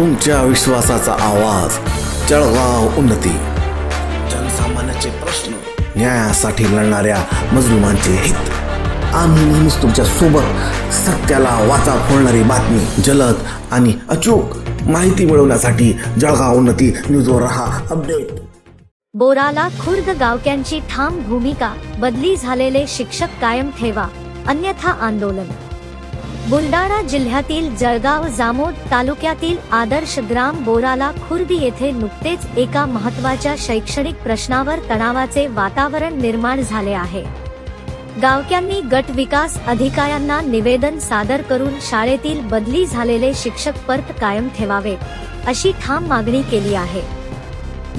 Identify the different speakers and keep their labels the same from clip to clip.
Speaker 1: तुमच्या विश्वासाचा आवाज. जळगाव उन्नती. जनसामान्याचे प्रश्न न्यायासाठी लढणाऱ्या मजलुमांचे हित. आम्ही नेहमीच तुमच्यासोबत सत्याला वाचा फोडणारी बातमी जलद आणि अचूक माहिती मिळवण्यासाठी जळगाव उन्नती न्यूजवर रहा अपडेट.
Speaker 2: बोराला खुर्द गावक्यांची ठाम भूमिका बदली झालेले शिक्षक कायम ठेवा अन्यथा आंदोलन. बुलडाणा जिल्ह्यातील जळगाव जामोद तालुक्यातील आदर्श ग्राम बोराला खुर्दी येथे नुकतेच एका महत्त्वाच्या शैक्षणिक प्रश्नावर तणावाचे वातावरण निर्माण झाले आहे. गावक्यांनी गट विकास अधिकाऱ्यांना निवेदन सादर करून शाळेतील बदली झालेले शिक्षक परत कायम ठेवावे अशी ठाम मागणी केली आहे.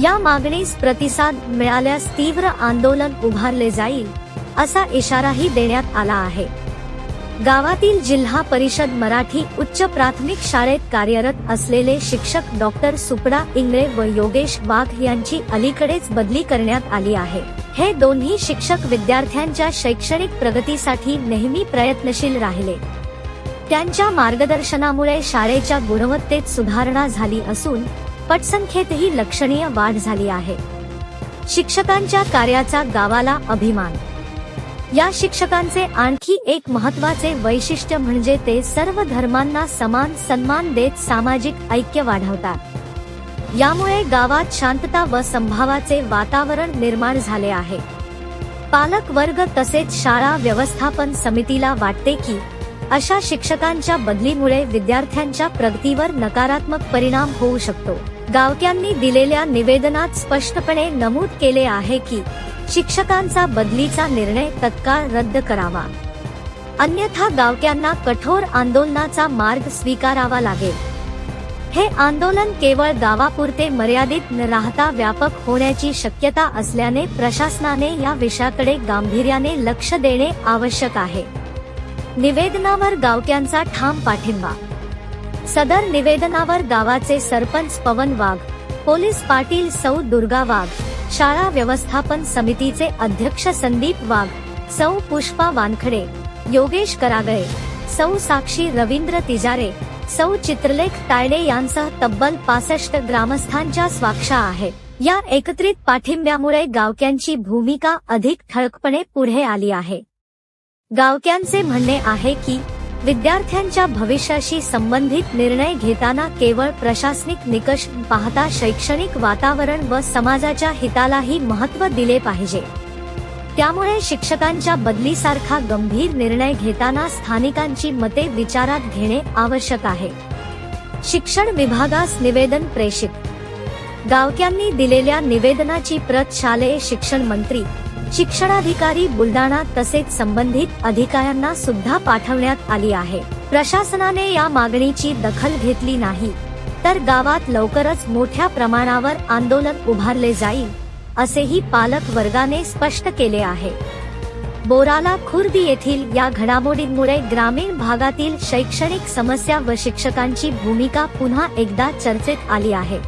Speaker 2: या मागणीस प्रतिसाद मिळाल्यास तीव्र आंदोलन उभारले जाईल असा इशाराही देण्यात आला आहे. गावातील जिल्हा परिषद मराठी उच्च प्राथमिक शाळेत कार्यरत असलेले शिक्षक डॉक्टर सुपडा इंगळे व योगेश वाघ यांची अलीकडेच बदली करण्यात आली आहे. हे दोन्ही शिक्षक विद्यार्थ्यांच्या शैक्षणिक प्रगतीसाठी नेहमी प्रयत्नशील राहिले. त्यांच्या मार्गदर्शनामुळे शाळेच्या गुणवत्तेत सुधारणा झाली असून पटसंख्येतही लक्षणीय वाढ झाली आहे. शिक्षकांच्या कार्याचा गावाला अभिमान या शिक्षकांचे आणखी एक महत्त्वाचे वैशिष्ट्य म्हणजे ते सर्व धर्मांना समान सन्मान देत सामाजिक ऐक्य वाढवतात. यामुळे गावात शांतता व संभावाचे वातावरण निर्माण झाले आहे. पालक वर्ग तसेच शाळा व्यवस्थापन समितीला वाटते की अशा शिक्षकांच्या बदलीमुळे विद्यार्थ्यांच्या प्रगतीवर नकारात्मक परिणाम होऊ शकतो. गावक्यांनी दिलेल्या निवेदनात स्पष्टपणे नमूद केले आहे की शिक्षकांचा बदलीचा निर्णय तत्काळ रद्द करावा. अन्यथा गावक्यांना कठोर आंदोलनाचा मार्ग स्वीकारावा लागेल. हे आंदोलन केवळ गावापुरते मर्यादित न राहता व्यापक होण्याची शक्यता असल्याने प्रशासनाने या विषयाकडे गांभीर्याने लक्ष देणे आवश्यक आहे. निवेदनावर गावक्यांचा ठाम पाठिंबा सदर निवेदनावर गावाचे सरपंच पवन वाघ पोलीस पाटील सौ दुर्गा वाघ शाळा व्यवस्थापन समितीचे अध्यक्ष संदीप वाघ सौ पुष्पा वानखडे योगेश करागळे सौ साक्षी रवींद्र तिजारे सौ चित्रलेख तायडे यांसह तब्बल पासष्ट ग्रामस्थांच्या स्वाक्षा आहे. या एकत्रित पाठिंब्यामुळे गावक्यांची भूमिका अधिक ठळकपणे पुढे आली आहे. गावक्यांचे म्हणणे आहे की विद्यार्थ्यांच्या भविष्याशी संबंधित निर्णय घेताना केवळ प्रशासनिक निकष पाहता शैक्षणिक वातावरण व समाजाच्या हितालाही महत्त्व दिले पाहिजे. त्यामुळे शिक्षकांच्या बदलीसारखा गंभीर निर्णय घेताना स्थानिकांची मते विचारात घेणे आवश्यक आहे. शिक्षण विभागास निवेदन प्रेषित. गावक्यांनी दिलेल्या निवेदनाची प्रत शालेय शिक्षण मंत्री शिक्षणाधिकारी बुलडाणा तसेच संबंधित अधिकाऱ्यांना सुद्धा पाठवण्यात आली आहे. प्रशासनाने या मागणीची दखल घेतली नाही. तर गावात लवकरच मोठ्या प्रमाणावर आंदोलन उभारले जाईल असेही पालक वर्गाने स्पष्ट केले आहे. बोराला खुर्द येथील या घडामोडींमुळे ग्रामीण भागातील शैक्षणिक समस्या व शिक्षकांची भूमिका पुन्हा एकदा चर्चेत आली आहे.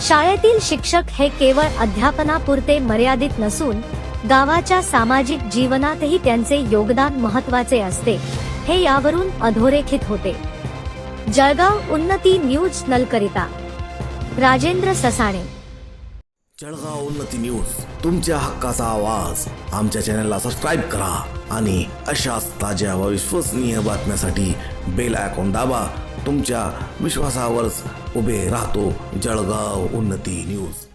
Speaker 2: शाळेतील शिक्षक हे केवळ अध्यापनापुरते मर्यादित नसून गावाच्या सामाजिक जीवनातही त्यांचे योगदान महत्त्वाचे असते. हे यावरून अधोरेखित होते. जळगाव उन्नती न्यूज नलकरिता. राजेंद्र ससाणे.
Speaker 1: जळगाव उन्नती न्यूज. तुमच्या हक्काचा आवाज. आमच्या चॅनलला सबस्क्राईब करा आणि अशाच ताज्या व विश्वसनीय बातम्यासाठी बेल आयकॉन दाबा. तुमच्या विश्वासावरच उभे राहतो जळगाव उन्नती न्यूज.